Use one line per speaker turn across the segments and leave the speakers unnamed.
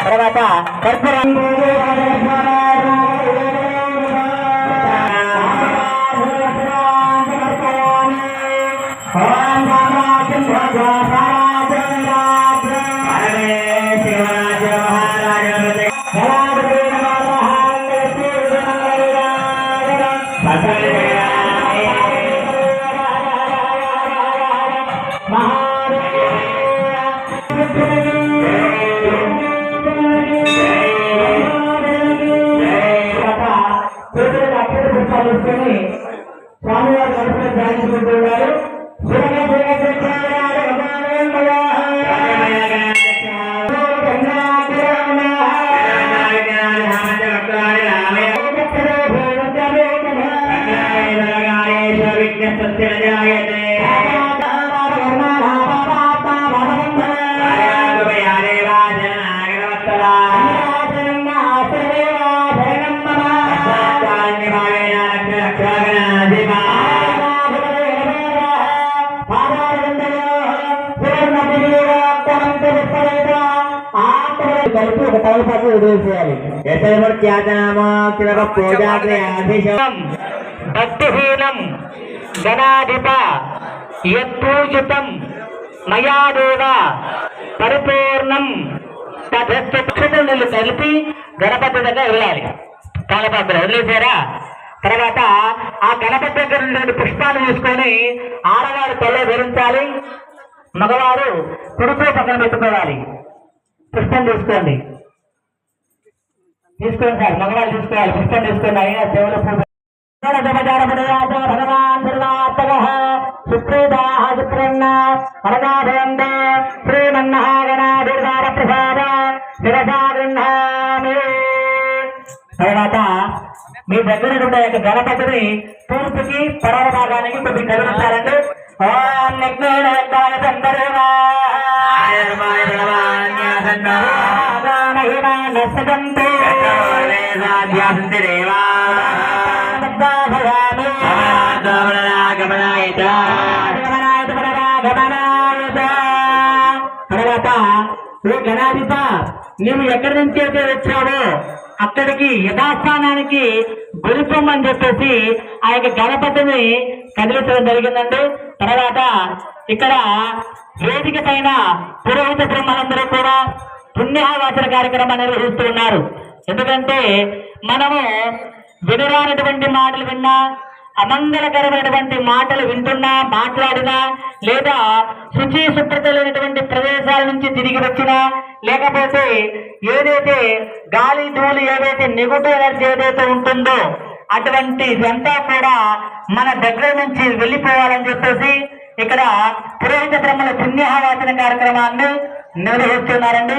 తర్వాత కర్పూరం Okay. భక్తిహీనం గణాధిప యత్పూజితం మయా దేవ పరిపూర్ణం కలిపి గణపతి దగ్గర వెళ్ళాలి కాలపాత్ర వదిలేసారా తర్వాత ఆ గణపతి దగ్గర నుండి పుష్పాలు తీసుకొని ఆడవారు తల్లి ధరించాలి. మగవారు కుడుకు పక్కన పెట్టుకోవాలి. పుష్పం తీసుకోండి. తీసుకోండి సార్ మంగళాలు తీసుకోవాలి పుష్పం తీసుకోండి అయినా చెవుల పూజ. భగవాన్ దుర్వాత్తగ సుప్రీదాహ సుప్రన్న వరదాభయంద శ్రీమన్నాగణాధిర్వార ప్రసాద శిరసా గృహామి తర్వాత మీ దగ్గర ఉన్న యొక్క గణపతిని తూర్పుకి పడవ భాగానికి కొద్ది కదిలించాలండి. ఓం తర్వాత ఓ గణాధిప నువ్వు ఎక్కడి నుంచి అయితే వచ్చావో అక్కడికి యథాస్థానానికి గురిపొమ్మని చెప్పేసి ఆ యొక్క గణపతిని కదిలించడం జరిగిందండి. తర్వాత ఇక్కడ వేదిక పైన పురోహిత బ్రహ్మలందరూ కూడా పుణ్యావాసన కార్యక్రమాన్ని నిర్వహిస్తున్నారు ఎందుకంటే మనము వినరానటువంటి మాటలు విన్నా అమంగళకరమైనటువంటి మాటలు వింటున్నా మాట్లాడినా లేదా శుచి శుభ్రత లేనటువంటి ప్రదేశాల నుంచి తిరిగి వచ్చినా లేకపోతే ఏదైతే గాలి ధూళి ఏదైతే నెగటివ్ ఎనర్జీ ఏదైతే ఉంటుందో అటువంటి ఇదంతా కూడా మన దగ్గర నుంచి వెళ్ళిపోవాలని చెప్పేసి ఇక్కడ పురోహిత బ్రహ్మల పుణ్యవాచన కార్యక్రమాన్ని నిర్వహిస్తున్నారండి.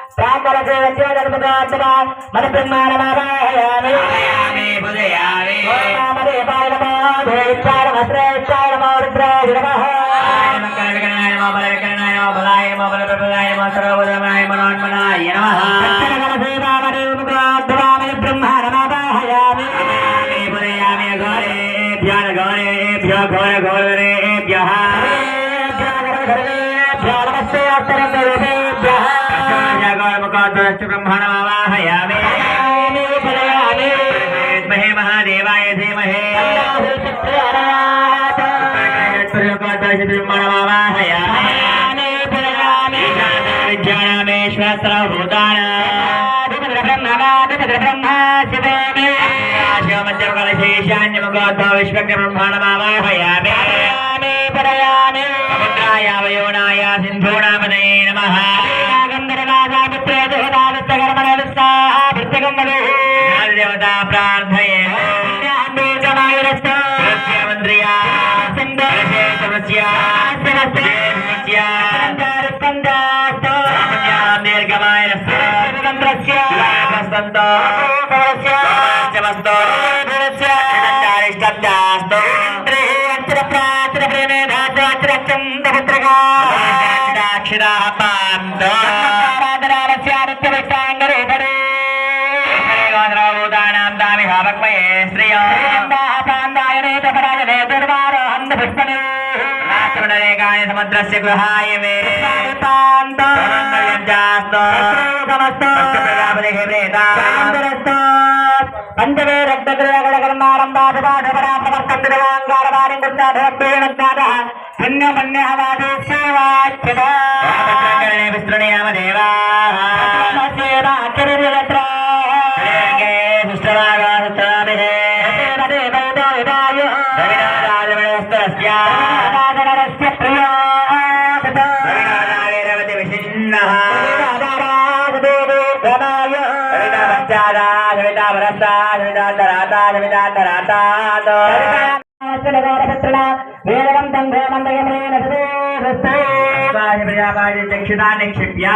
కలశాన్ని క్షిప్య
మన బ్రహ్మాండమాయామి
పుదయామి మంగళవికరణాయ विश्वस्य ब्रह्माणमावाहयामि परयामि समुद्राय वयोनाय सिन्धूणामदये नमः देवता प्रार्थये मन्त्र्या समस्या दीर्घमाय सन्त
సముద్రస్య
గృహాయ మే
పాంతో
మంగళ్యం చాస్తో ప్రజాపతికి ప్రేతా
పంచమే రక్తగ్రహకర్మారంభాపరాపరవర్తంగారవాణి గుండాధేణ పుణ్యమన్యవాదే సేవాచ్యత
కరణే విస్తృణయామ దేవా దక్షిణా నిక్షిప్యా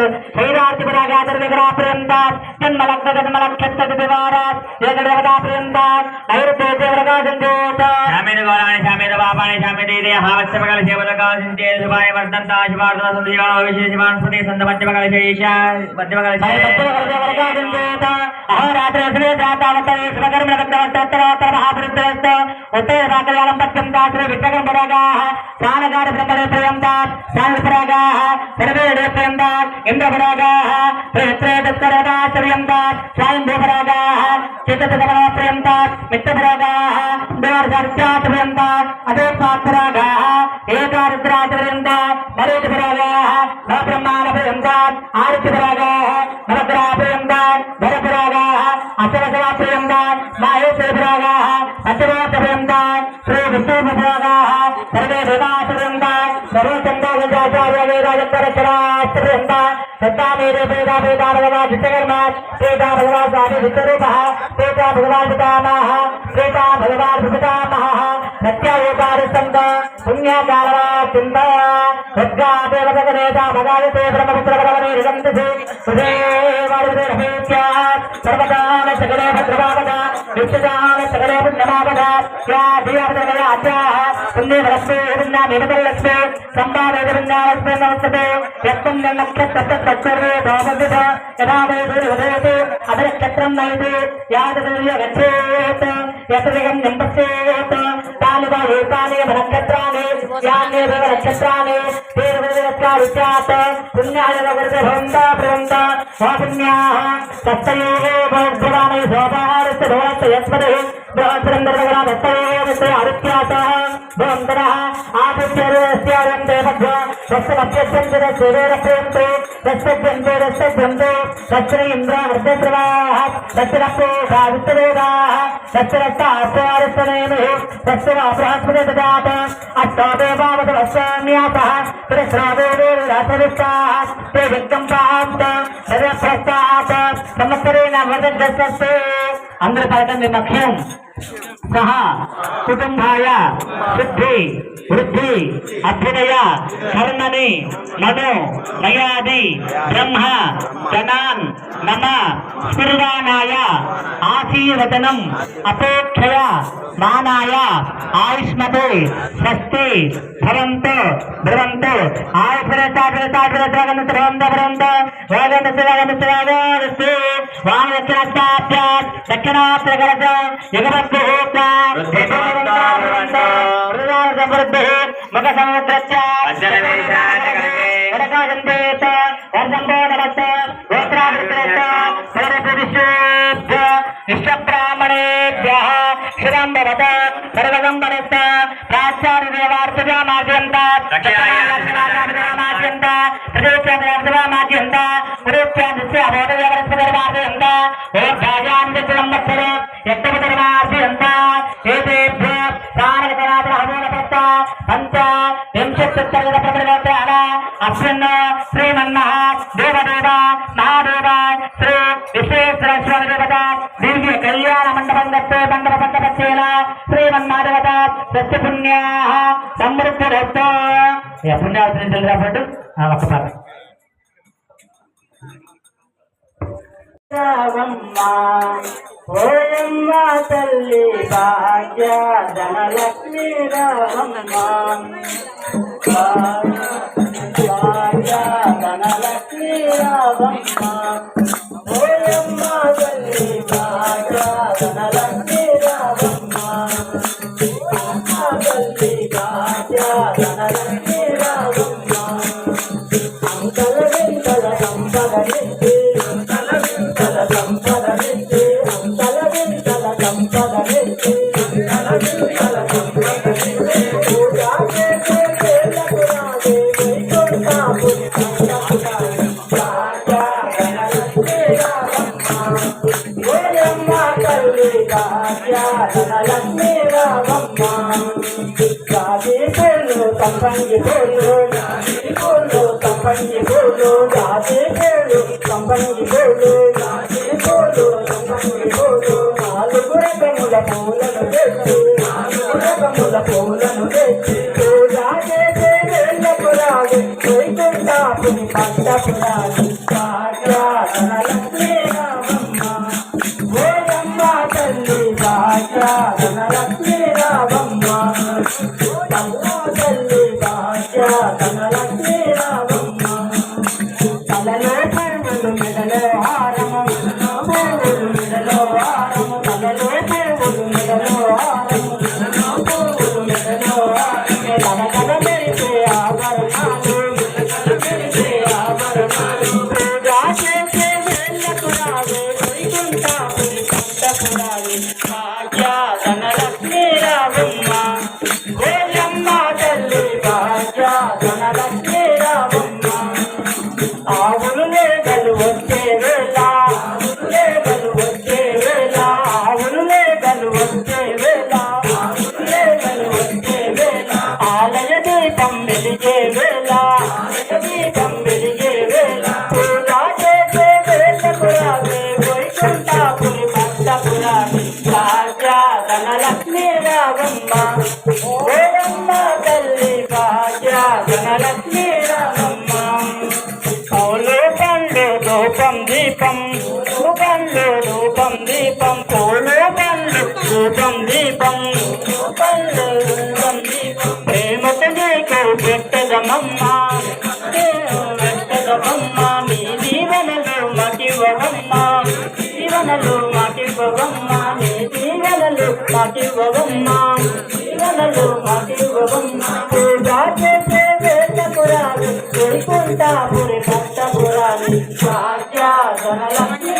వేదవంతం గోమందయమేన
చక్షుడా నిక్షిప్య శామేన గౌరాణి శామేన పాపాని శామేతి దేహావశ్యమకల సేవలకాశించే శుభాయ వర్ధంతా మధ్యమకల శేష మధ్యమకల
అదే పాత్రగా ఏకారుద్రాచర్యంత మరేతురాగా బ్రహ్మాణ పర్యంత ఆరుద్రాగా నవగ్రాపర్యంత వరపురాగా అసవసవాపర్యంత మాహేశ్వరపురాగా శ్రీ విష్ణుపురాగా पेटा देवे पेटा पेटा भगवान विश्वकर्मा पेटा भगवान स्वामी विश्वरूप पेटा भगवान पितामह पेटा भगवान पितामह सत्यावतारिस्तंभ पुण्यकालवा चिंता भद्रा देव भगवेता भगायते ब्रह्मपुत्र भगवने निगंधि सुधे वारुदे रमेत्या सर्वदान सकले भद्रवावदा नित्यदान सकले पुण्यमावदा या दिवापदगया अत्याह पुण्य भरस्मे हिरुन्ना निमतल्लस्मे संपादेव बिन्दावस्मे नमस्ते। यत्पुण्य नक्षत्र तत्तत्त சர்வே கோபவித யதா வேது உதயது அபரக்ஷத்திரம் நைது யாதவல்ய கச்சேத் யத்ரிகம் நம்பசேத் தாலுவா పుణ్యాయ వృత భవంత భవంత వా పుణ్యాః తత్తయేవే భగవామై శోభారస్య భవనస్య యస్మదే భవంతరందరగణ దత్తయేవస్య ఆదిత్యాసః భవంతరః ఆదిత్యరస్యారం దేవభ్య తస్య మధ్యస్యంతర సేవేరప్రియంతే తస్యంతే ఇంద్ర త్రిశ్రావేవేరాసవిష్టాः ते విద్గంపాంత సర్వప్రస్థాత సంవత్సరేణ వదద్దస్తే అందరూ పలకండి లక్ష్యం సహ కుటుంబాయ శుద్ధి వృద్ధి అభ్యుదయ కర్మని మను మయాది బ్రహ్మ జనాన్ నమ స్ఫుర్వానాయ ఆశీర్వచనం అపేక్షయ మానాయ ఆయుష్మతే స్వస్తి భవంతు భ్రవంతు ఆయుష్మరతాగ్రతాగ్రతాగను భ్రవంత భ్రవంత వేగన శివగన శివగోస్తి వామదక్షిణాభ్యాత్ దక్షిణాత్రగరత యుగమద్భూత సమృద్ధి ముఖ సముద్రస్య నమస్త ఇష్టబ్రాహ్మణేభ్య భవత మాధ్యంత మాధ్యంత మాధ్యంత మాధ్యంత ఓ భాగ్యాంధ్రమత్తరు యజ్ఞపరమాధ్యంత ఏదేభ్య సారగతరాత్ర హమూల ప్రత్త పంచ వింశత్యుత్తర ప్రతిగోత్రాల అశ్విన్న శ్రీమన్న దేవదేవ మహాదేవ శ్రీ విశ్వేశ్వర దేవత దీనికి కళ్యాణ మండపం గట్టే మండప పట్ట మన్మాధవత సత్యపుణ్యా సమృద్ధి పుణ్యావతి తెలిసినప్పుడు ఒక్క పాట
ఓయమ్మ తల్లి భాగ్య ధనలక్ష్మి రామమ్మ. భాగ్య ధనలక్ష్మి రామమ్మ. ఓయమ్మ తల్లి భాగ్య ధనలక్ష్మి రామమ్మ. తల్లి భాగ్య ధనలక్ష్మి ஆல்ரெடி వెతకమమ్మ వెతకమమ్మ మీ దీవెనలు మాకివ్వమ్మ దీవెనలు మాకివ్వమ్మ మీ దీవెనలు మాకివ్వమ్మ దీవెనలు మాకివ్వమ్మ పూజా చేసే వేదపురాలు కోరుకుంటా పురి భక్తపురాలు భాగ్య ధనలక్ష్మీ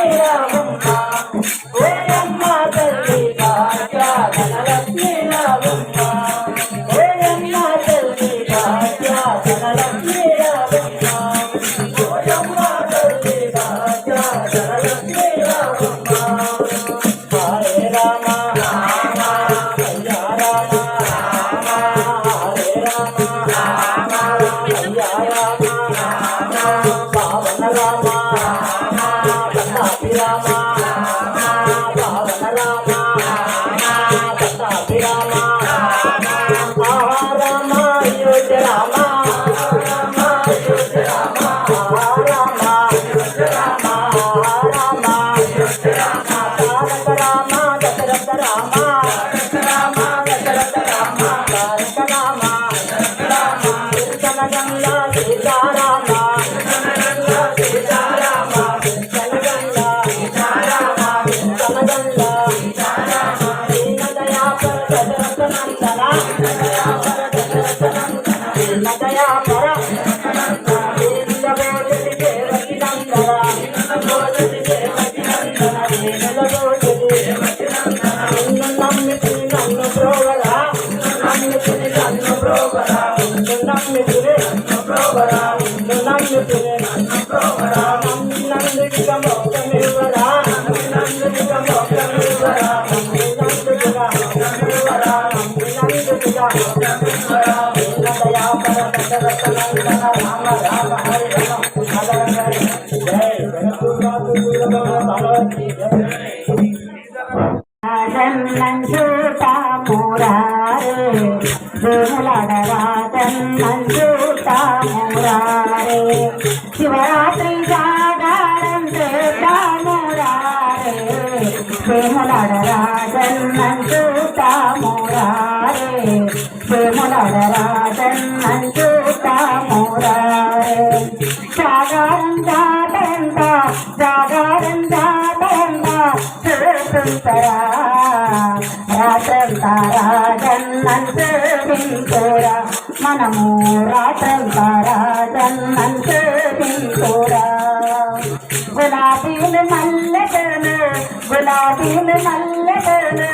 మల్లెలు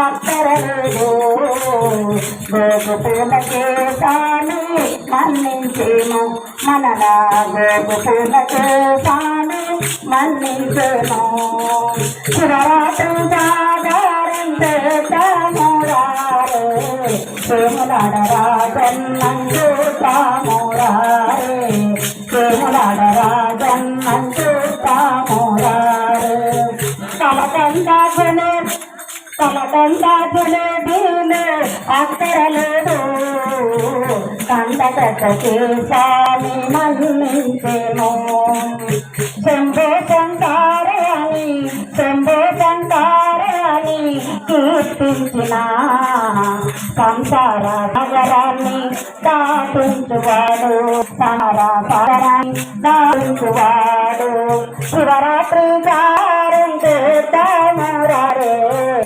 అక్కరలేదు గోగు పూలకే తాను మన్నించేము మనలా గోగు పూలకే తాను మన్నించేము శివరాత్రి జాగారం చేతామురారే ప్రేములాడ రాజన్నందు తామురారే ప్రేములాడ రాజన్నందు తామురారే కలకందాజనే కలకందాజనే దీనే అక్కరలేదు కందకకి స్వామి మన్నించేమో శంభో శంకారే అని శంభో శంకారే అని కీర్తించిన సంసార నగరాన్ని దాటించువాడు సారా సారాన్ని దాటించువాడు శివరాత్రి జారం చేతామురారే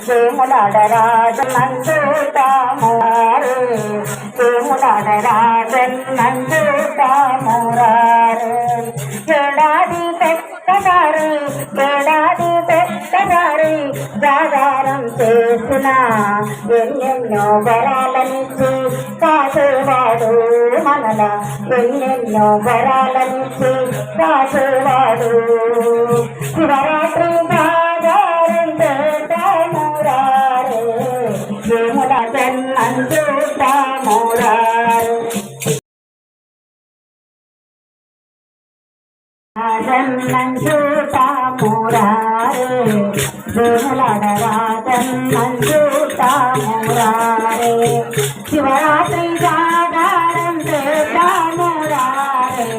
వేములాడ రాజనందు తామురారే వేములాడ రాజనందు తామురారే ఏడాది పెద్దగారి ఏడాది పెద్దగారి జాగారం చేసిన ఎన్నెన్నో వరాలనిచ్చి కాసేవాడు మనల ఎన్నెన్నో వరాలనిచ్చి కాసేవాడు శివరాత్రి రాజన్నంజూట మురారే వేములాడ రాజన్నంజూట మురారే శివరాత్రి జాగారం చేతామురారే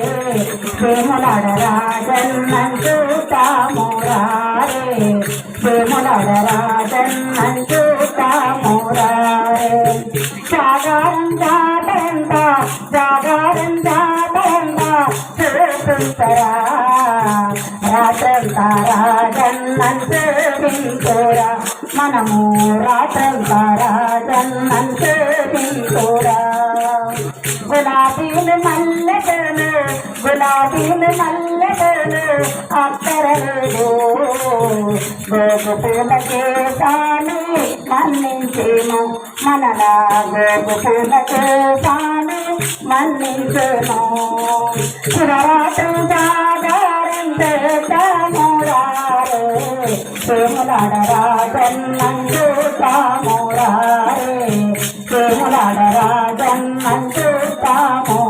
వేములాడ రాజన్నంజూట మురారే వేములాడ రాజన్నంజూట మురారే జాగారం జాగరంత జాగారం చూస్తుంటరా రాత్రంతా రాజన్నంత వింటూరా మనము రాత్రంతా రాజన్నంత వింటూరా గులాబీలు మల్లెలు గులాబీలు మల్లెలు అక్కరలేదు గోపుల పూలకే తాను మన్నించేము మనలా గోపుల పూలకే తాను మన్నించేము శివరాత్రి జాగారం చేతామురారే ప్రేములాడ రాజన్నందు తామురారే రాజన్నందు తామురారే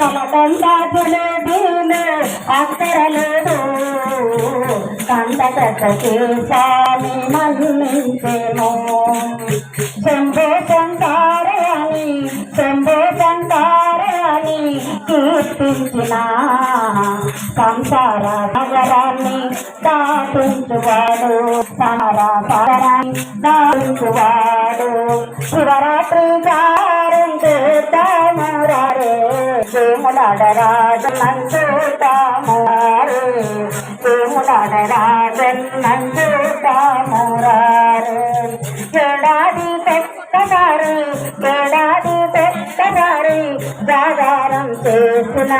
కలకందాజనే దీనే అక్కరలేదు కందకకి స్వామి మన్నించేమో శంభో శంకారే అని శంభో శంకారే అని కీర్తించిన సంసార నగరాన్ని దాటించువాడు సారా సారాన్ని దాటించువాడు శివరాత్రి జారం చేతామురారే వేములాడ రాజనందు ఏడాది పెద్దగారి ఏడాది పెద్దగారి జాగారం చేసిన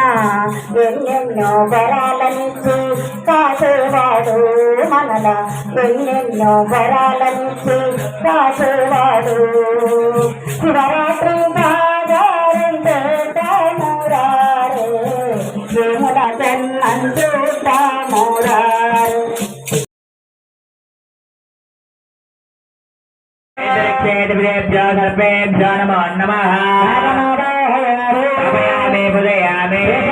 ఎన్నెన్నో వరాలనిచ్చి కాసేవాడు మనల ఎన్నెన్నో వరాలనిచ్చి కాసేవాడు Shivaratri
Namaha. Namaha. Namaha. Namaha.
Namaha. Namaha. Namaha. Namaha. Namaha. Namaha. Namaha.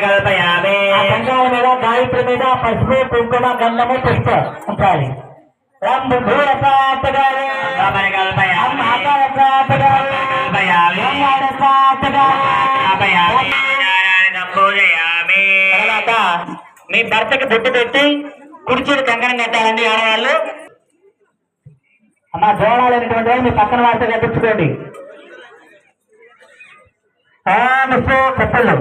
కల్పయామి
మీద గాయత్రి మీద పసుపు కుంకుమ గంధము పుష్పం ఉంచాలి ఆకార
పూజయామి
తర్వాత మీ భర్తకి బొట్టు పెట్టి కుడిచేది కంకణం కట్టాలండి ఆడవాళ్ళు. అమ్మ దోళాలు అనేటువంటి మీ పక్కన వారితో కట్టించుకోండి. ఓం విశ్వ కప్పలు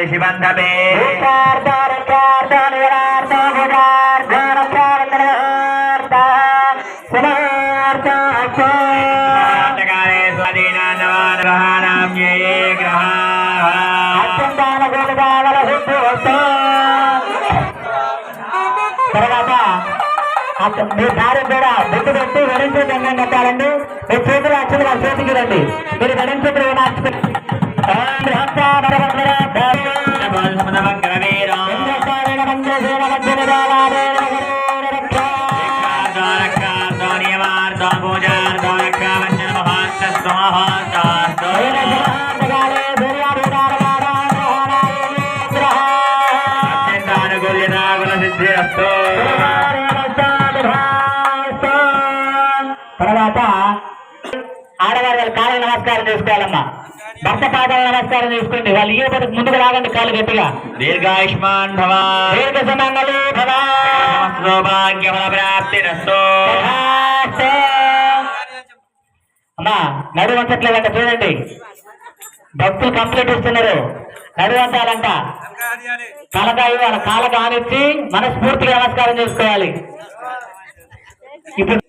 ఋషిబంధమే కాలే స్వాధీనాన్నవాన్ ఏ
మీ భార్య కూడా బొట్టు పెట్టి వెడించే గంగం కట్టాలండి మీ చేతులు అచ్చులు చేతికి రండి. మీరు వెడించే పాదాల నమస్కారం చేసుకోండి వాళ్ళు ఇయ్యబడి ముందుకు రాగండి కాళ్ళు గట్టిగా.
దీర్ఘాయుష్మాన్ భవా
దీర్ఘ సుమంగళి భవ.
సౌభాగ్యఫల ప్రాప్తిరస్తో
తథాస్తు. అమ్మా చూడండి. భక్తులు కంప్లీట్ ఇస్తున్నారు. నడువు వంచాలంట. తలకాయ వాళ్ళ కాళ్ళకు ఆనిచ్చి మనస్ఫూర్తిగా నమస్కారం చేసుకోవాలి. ఇప్పుడు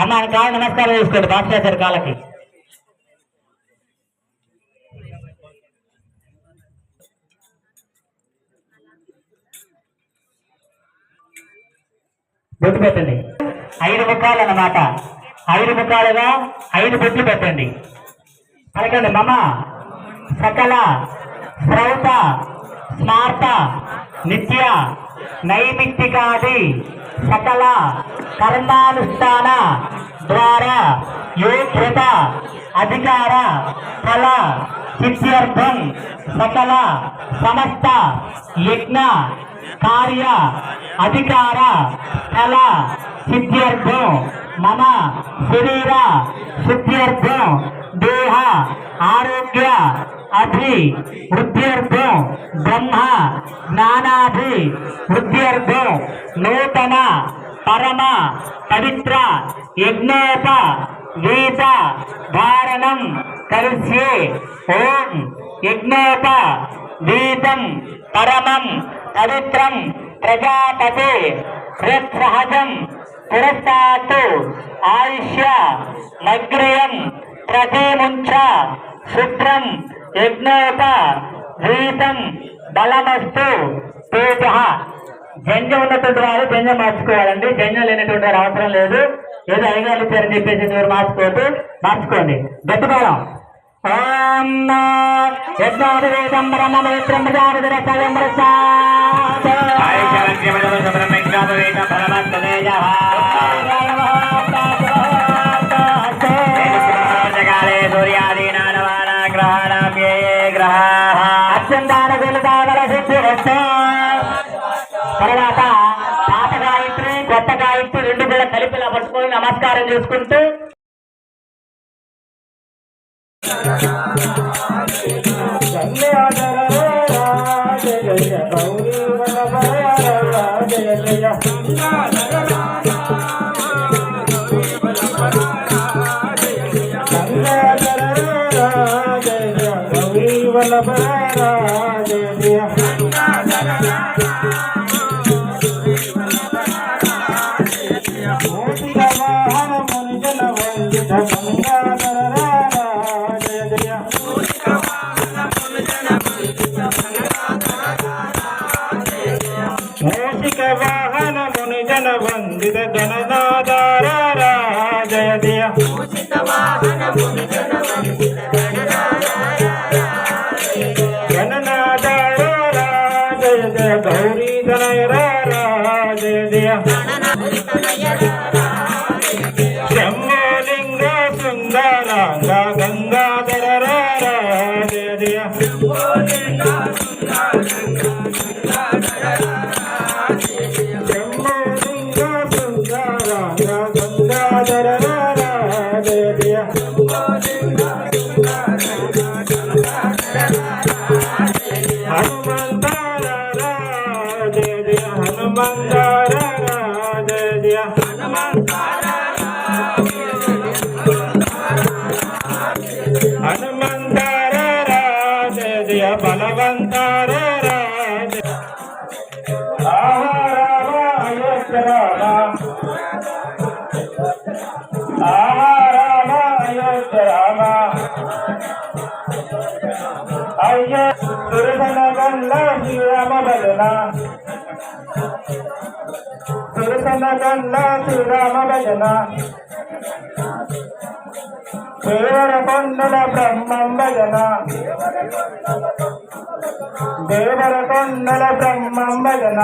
అమ్మ ఆయన కాళ్ళ నమస్కారం చేసుకోండి. బాప్సాచారి కాళ్ళకి. పెట్టండి ఐదు ముఖాలు అన్నమాట. ఐదు ముఖాలుగా ఐదు బొట్లు పెట్టండి. పలకండి మమ సకల శ్రౌత స్మార్త నిత్య నైమిత్తికాది సకల కర్మానుష్ఠాన ద్వారా యోగ్యత అధికార కళ సిద్ధ్యర్థం సకల సమస్త యజ్ఞ कार्य, अधिकार फल सिद्ध्यर्थ मन शरीर, सिद्ध्यर्थ, देह, आरोग्य अभि वृद्ध्यर्थ, ब्रह्म ज्ञानाभि वृद्ध्यर्थ, नूतन, परम, पवित्र यज्ञोप वेद, धारण, करिष्ये, ओम यज्ञोप गीतं परमं పవిత్రం ప్రజాపతి హృత్సహజం పురస్తాత్ ఆయుష్య నగ్రియం ప్రతిముంచ శుభ్రం యజ్ఞోప జీతం బలమస్తు తేజ జంజం ఉన్నటువంటి వారు జంజం మార్చుకోవాలండి. జంజం లేనటువంటి వారు అవసరం లేదు. ఏదో అయ్యగారు ఇచ్చారని చెప్పేసి మీరు మార్చుకోవద్దు. మార్చుకోండి. గట్టిపోదాం. ఓం యజ్ఞోపవేదం బ్రహ్మవేత్రం ప్రజాపతి తర్వాత పాత గాయత్రి కొత్త గాయత్రి రెండు కూడా కలిపి ఇలా పట్టుకొని నమస్కారం చేసుకుంటూ
ಮಂಗಲ ವಂದಿತ భజన కల్లాసు రామ భజన దేవర కొండల బ్రహ్మం భజన దేవర కొండల బ్రహ్మం భజన